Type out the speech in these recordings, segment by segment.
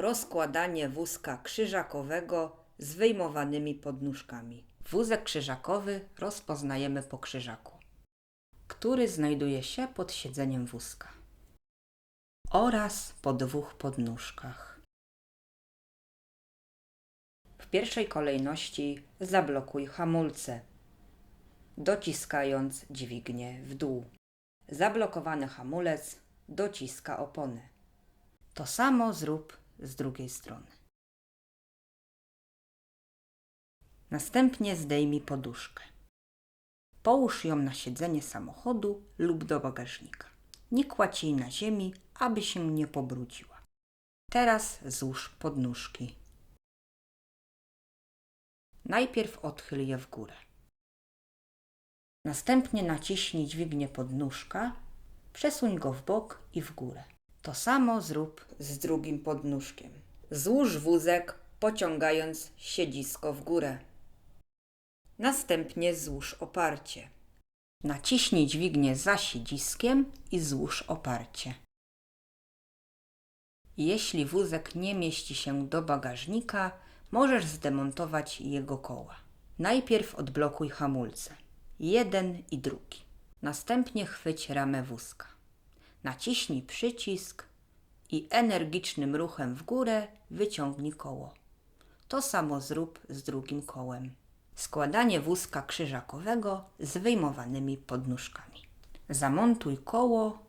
Rozkładanie wózka krzyżakowego z wyjmowanymi podnóżkami. Wózek krzyżakowy rozpoznajemy po krzyżaku, który znajduje się pod siedzeniem wózka oraz po dwóch podnóżkach. W pierwszej kolejności zablokuj hamulce, dociskając dźwignię w dół. Zablokowany hamulec dociska oponę. To samo zrób z drugiej strony. Następnie zdejmij poduszkę. Połóż ją na siedzenie samochodu lub do bagażnika. Nie kładź jej na ziemi, aby się nie pobrudziła. Teraz złóż podnóżki. Najpierw odchyl je w górę. Następnie naciśnij dźwignię podnóżka, przesuń go w bok i w górę. To samo zrób z drugim podnóżkiem. Złóż wózek, pociągając siedzisko w górę. Następnie złóż oparcie. Naciśnij dźwignię za siedziskiem i złóż oparcie. Jeśli wózek nie mieści się do bagażnika, możesz zdemontować jego koła. Najpierw odblokuj hamulce. Jeden i drugi. Następnie chwyć ramę wózka. Naciśnij przycisk i energicznym ruchem w górę wyciągnij koło. To samo zrób z drugim kołem. Składanie wózka krzyżakowego z wyjmowanymi podnóżkami. Zamontuj koło,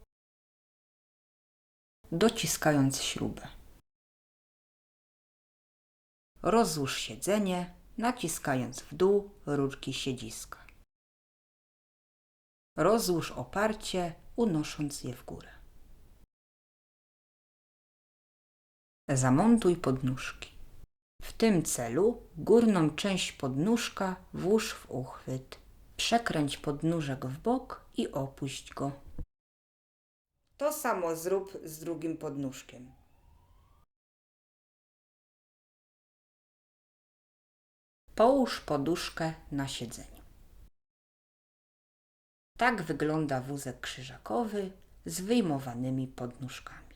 dociskając śrubę. Rozłóż siedzenie, naciskając w dół rurki siedziska. Rozłóż oparcie, unosząc je w górę. Zamontuj podnóżki. W tym celu górną część podnóżka włóż w uchwyt. Przekręć podnóżek w bok i opuść go. To samo zrób z drugim podnóżkiem. Połóż poduszkę na siedzeniu. Tak wygląda wózek krzyżakowy z wyjmowanymi podnóżkami.